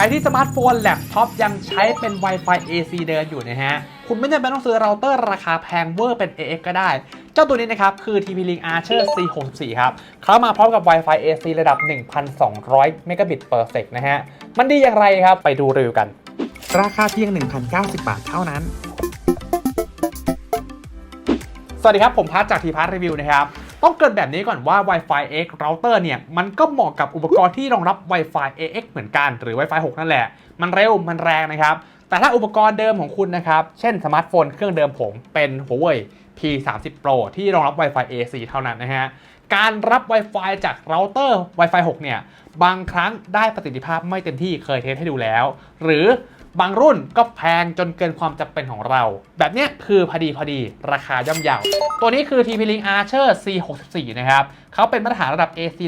รที่สมาร์ทโฟนแล็ปท็อปยังใช้เป็น Wi-Fi AC เดินอยู่นะฮะ คุณไม่จำเป็นต้องซื้อเราเตอร์ราคาแพงเวอร์เป็น AX ก็ได้ เจ้าตัวนี้นะครับ คือ TP-Link Archer C64 ครับเขามาพร้อมกับ Wi-Fi AC ระดับ 1,200 Mbit per sec นะฮะ มันดีอย่างไรครับ ไปดูรีวิวกัน ราคาเพียง 1,090 บาทเท่านั้นสวัสดีครับ ผมพัทจากทีพัทรีวิวนะครับ ต้องเกินแบบนี้ก่อนว่า Wi-Fi X router เนี่ย มันก็เหมาะกับอุปกรณ์ที่รองรับ Wi-Fi AX เหมือนกัน หรือ Wi-Fi 6 นั่นแหละ มันเร็ว มันแรงนะครับ แต่ถ้าอุปกรณ์เดิมของคุณนะครับ เช่นสมาร์ทโฟนเครื่องเดิมผมเป็น Huawei P30 Pro ที่รองรับ Wi-Fi AC เท่านั้นนะฮะ การรับ Wi-Fi จากเราเตอร์ Wi-Fi 6 เนี่ย บางครั้งได้ประสิทธิภาพไม่เต็มที่เคยเทสให้ดูแล้ว หรือบางรุ่นก็แพงจนเกินความจำเป็นของเรา แบบนี้คือพอดีพอดีราคาย่อมเยา ตัวนี้คือ TP-Link Archer C64 นะครับเขาเป็นมาตรฐานระดับ AC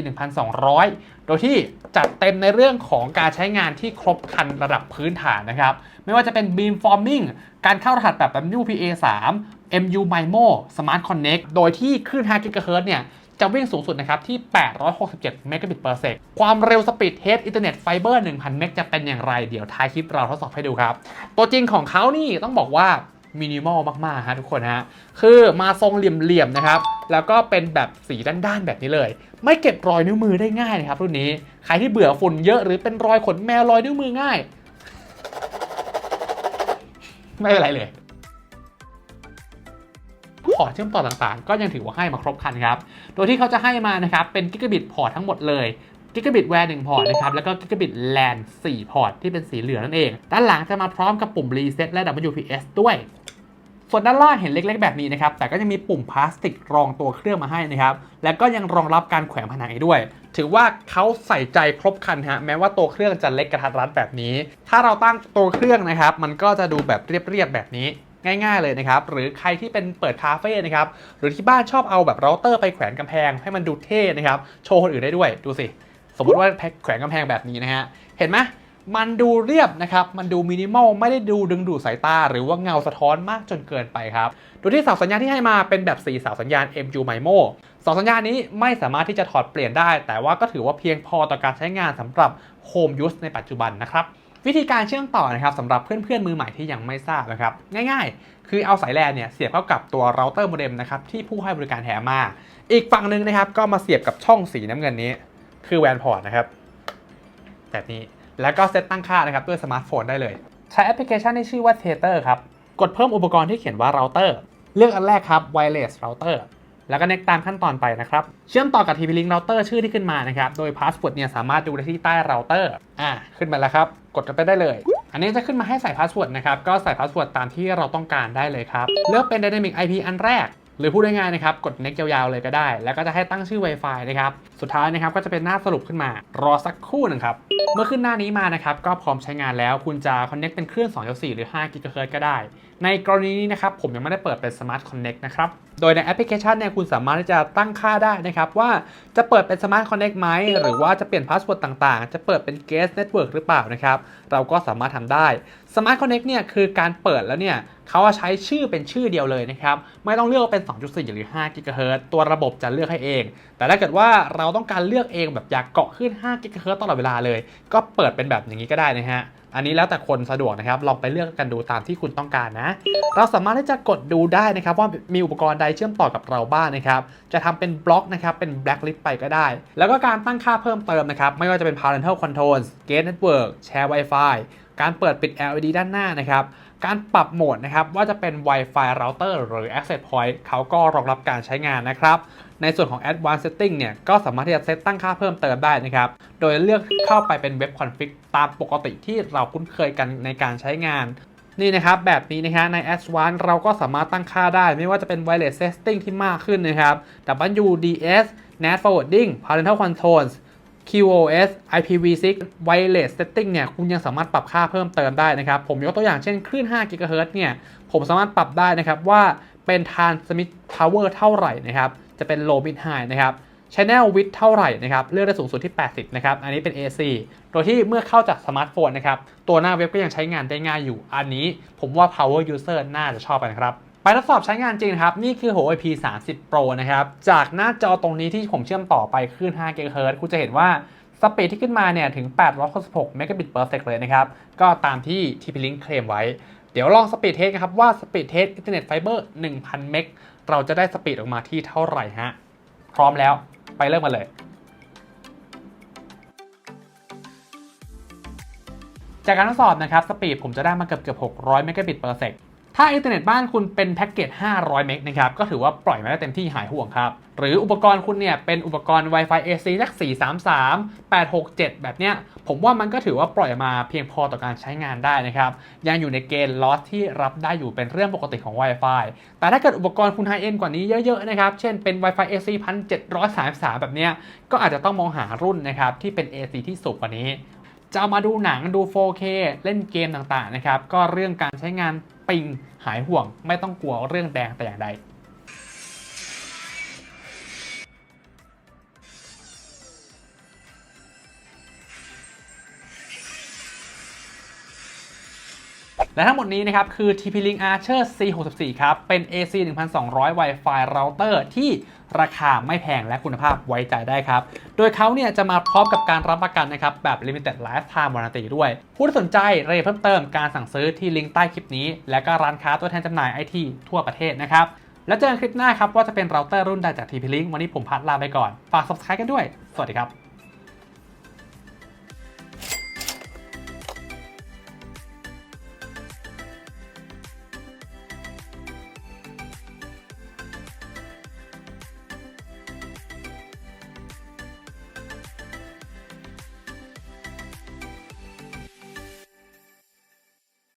1200 โดยที่จัดเต็มในเรื่องของการใช้งานที่ครบครันระดับพื้นฐานนะครับ ไม่ว่าจะเป็น beamforming การเข้ารหัสแบบ WPA 3 MU MIMO Smart Connect โดยที่คลื่น 5 GHz เนี่ยจะวิ่งสูงสุดนะครับที่ 867 Mbit per sec ความเร็วสปีดเทสอินเทอร์เน็ตไฟเบอร์ 1,000 เมกจะเป็นอย่างไร เดี๋ยวท้ายคลิปเราทดสอบให้ดูครับ ตัวจริงของเขานี่ต้องบอกว่า มินิมอลมากๆฮะทุกคนฮะคือมาทรงเหลี่ยมๆนะครับ แล้วก็เป็นแบบสีด้านๆแบบนี้เลย ไม่เก็บรอยนิ้วมือได้ง่ายนะครับรุ่นนี้ใครที่เบื่อฝุ่นเยอะหรือเป็นรอยขนแมวรอยนิ้วมือง่าย ไม่เป็นไรเลยพอร์ตเชื่อมต่อต่างๆ ก็ยังถือว่าให้มาครบครันครับ โดยที่เขาจะให้มานะครับ เป็นกิกะบิตพอร์ตทั้งหมดเลย กิกะบิตแวร์1พอร์ตนะครับ แล้วก็กิกะบิตแลน4พอร์ตที่เป็นสีเหลืองนั่นเอง ด้านหลังจะมาพร้อมกับปุ่มรีเซ็ตและ WPS ด้วย ส่วนด้านล่างเห็นเล็ก ๆ แบบนี้นะครับ แต่ก็จะมีปุ่มพลาสติกรองตัวเครื่องมาให้นะครับ แล้วก็ยังรองรับการแขวนผนังด้วย ถือว่าเขาใส่ใจครบครันฮะ แม้ว่าตัวเครื่องจะเล็กกระทัดรัดแบบนี้ ถ้าเราตั้งตัวเครื่องนะครับ มันก็จะดูแบบเรียบๆแบบนี้ง่ายๆเลยนะครับ หรือใครที่เป็นเปิดคาเฟ่นะครับ หรือที่บ้านชอบเอาแบบเราเตอร์ไปแขวนกำแพงให้มันดูเท่นะครับ โชว์คนอื่นได้ด้วย ดูสิ สมมติว่าแขวนกำแพงแบบนี้นะฮะ เห็นไหมมันดูเรียบนะครับ มันดูมินิมอล ไม่ได้ดูดึงดูดสายตา หรือว่าเงาสะท้อนมากจนเกินไปครับ โดยที่เสาสัญญาณที่ให้มาเป็นแบบ4เสาสัญญาณ MU MIMO เสาสัญญาณนี้ไม่สามารถที่จะถอดเปลี่ยนได้ แต่ว่าก็ถือว่าเพียงพอต่อการใช้งานสำหรับ Home Use ในปัจจุบันนะครับวิธีการเชื่อมต่อนะครับสำหรับเพื่อนๆมือใหม่ที่ยังไม่ทราบนะครับ ง่ายๆ คือเอาสายแลนเนี่ยเสียบเข้ากับตัวเราเตอร์โมเด็มนะครับที่ผู้ให้บริการแถมมา อีกฝั่งหนึ่งนะครับก็มาเสียบกับช่องสีน้ำเงินนี้ คือแวนพอร์ตนะครับ แบบนี้แล้วก็เซตตั้งค่านะครับด้วยสมาร์ทโฟนได้เลย ใช้แอปพลิเคชันที่ชื่อว่า Tether ครับ กดเพิ่มอุปกรณ์ที่เขียนว่า router เลือกอันแรกครับ wireless router แล้วก็ next ตามขั้นตอนไปนะครับ เชื่อมต่อกับ TP-Link router ชื่อที่ขึ้นมานะครับ โดย password เนี่ยสามารถดูได้ที่ใต้ router อ่าขึ้นมาแล้วครับ กดไปได้เลย อันนี้จะขึ้นมาให้ใส่ password นะครับ ก็ใส่ password ตามที่เราต้องการได้เลยครับ เลือกเป็น dynamic IP อันแรก หรือพูดง่ายๆนะครับกด next ยาวๆเลยก็ได้ แล้วก็จะให้ตั้งชื่อ Wi-Fi นะครับ สุดท้ายนะครับก็จะเป็นหน้าสรุปขึ้นมา รอสักครู่หนึ่งครับ เมื่อขึ้นหน้านี้มานะครับก็พร้อมใช้งานแล้ว คุณจะ connect เป็นเครื่อง2.4 หรือ 5 GHz ก็ได้ในกรณีนี้นะครับผมยังไม่ได้เปิดเป็น Smart Connect นะครับ โดยในแอปพลิเคชันเนี่ยคุณสามารถที่จะตั้งค่าได้นะครับ ว่าจะเปิดเป็น Smart Connect ไหม หรือว่าจะเปลี่ยนพาสเวิร์ดต่างๆ จะเปิดเป็น Guest Network หรือเปล่านะครับ เราก็สามารถทำได้ Smart Connect เนี่ยคือการเปิดแล้วเนี่ยเขาใช้ชื่อเป็นชื่อเดียวเลยนะครับ ไม่ต้องเลือกเป็น 2.4 หรือ5 GHz ตัวระบบจะเลือกให้เอง แต่ถ้าเกิดว่าเราต้องการเลือกเองแบบอยากเกาะขึ้น5 GHz ตลอดเวลาเลย ก็เปิดเป็นแบบอย่างนี้ก็ได้นะฮะ อันนี้แล้วแต่คนสะดวกนะครับ ลองไปเลือกกันดูตามที่คุณต้องการนะ เราสามารถที่จะกดดูได้นะครับว่ามีอุปกรณ์ใดเชื่อมต่อกับเราบ้างนะครับ จะทำเป็นบล็อกนะครับ เป็น blacklist ไปก็ได้ แล้วก็การตั้งค่าเพิ่มเติมนะครับ ไม่ว่าจะเป็น parental controls gate network share wifi การเปิดปิด LED ด้านหน้านะครับ การปรับโหมดนะครับว่าจะเป็น Wi-Fi router หรือ Access Point เขาก็รองรับการใช้งานนะครับ ในส่วนของ Advanced Setting เนี่ยก็สามารถที่จะเซตตั้งค่าเพิ่มเติมได้นะครับ โดยเลือกเข้าไปเป็น Web Config ตามปกติที่เราคุ้นเคยกันในการใช้งานนี่นะครับ แบบนี้นะฮะใน Advanced เราก็สามารถตั้งค่าได้ ไม่ว่าจะเป็น Wireless Setting ที่มากขึ้นนะครับ WDS NAT Forwarding Parental Controls QoS IPv6 Wireless Setting เนี่ยคุณยังสามารถปรับค่าเพิ่มเติมได้นะครับ ผมยกตัวอย่างเช่นคลื่น 5 GHz เนี่ยผมสามารถปรับได้นะครับว่าเป็น Transmit Power เท่าไหร่นะครับ จะเป็น Low Mid High นะครับ Channel Width เท่าไหร่นะครับ เลือกได้สูงสุดที่ 80 นะครับ อันนี้เป็น AC โดยที่เมื่อเข้าจากสมาร์ทโฟนนะครับ ตัวหน้าเว็บก็ยังใช้งานได้ง่ายอยู่ อันนี้ผมว่า Power User น่าจะชอบกันครับ ไปทดสอบใช้งานจริงครับ นี่คือ Huawei P30 Pro นะครับ จากหน้าจอตรงนี้ที่ผมเชื่อมต่อไปคลื่น5 GHz คุณจะเห็นว่าสปีดที่ขึ้นมาเนี่ยถึง 866 Mbps per sec เลยนะครับ ก็ตามที่ TP-Link เคลมไว้ เดี๋ยวลองสปีดเทสครับว่าสปีดเทสอินเทอร์เน็ตไฟเบอร์1,000 เมกเราจะได้สปีดออกมาที่เท่าไหร่ฮะ พร้อมแล้วไปเริ่มกันเลยจากการทดสอบนะครับ สปีดผมจะได้มาเกือบเกือบ600 Mbps per sec ถ้าอินเทอร์เน็ตบ้านคุณเป็นแพ็กเกจ 500 เมกนะครับ ก็ถือว่าปล่อยมาได้เต็มที่หายห่วงครับ หรืออุปกรณ์คุณเนี่ย เป็นอุปกรณ์ Wi-Fi AC สัก433 867 แบบเนี้ย ผมว่ามันก็ถือว่าปล่อยมาเพียงพอต่อการใช้งานได้นะครับ ยังอยู่ในเกณฑ์ loss ที่รับได้อยู่เป็นเรื่องปกติของ Wi-Fi แต่ถ้าเกิดอุปกรณ์คุณ high end กว่านี้เยอะๆนะครับ เช่นเป็น Wi-Fi AC 1733 แบบเนี้ย ก็อาจจะต้องมองหารุ่นนะครับที่เป็น AC ที่สูงกว่านี้จะามาดูหนังดู 4K เล่นเกมต่างๆนะครับ ก็เรื่องการใช้งาน ปิงหายห่วง ไม่ต้องกลัวเรื่องแดงแต่อย่างใด และทั้งหมดนี้นะครับคือ TP-Link Archer C64 ครับเป็น AC 1200 Wi-Fi router ที่ราคาไม่แพงและคุณภาพไว้ใจได้ครับ โดยเขาเนี่ยจะมาพร้อมกับการรับประกันนะครับแบบ Limited Lifetime Warranty ด้วย ผู้ที่สนใจรายละเอียดเพิ่มเติมการสั่งซื้อที่ลิงก์ใต้คลิปนี้ และก็ร้านค้าตัวแทนจำหน่ายไอทีทั่วประเทศนะครับ แล้วเจอกันคลิปหน้าครับว่าจะเป็นเราเตอร์รุ่นใดจาก TP-Link วันนี้ผมพัดลาไปก่อน ฝาก subscribe กันด้วย สวัสดีครับ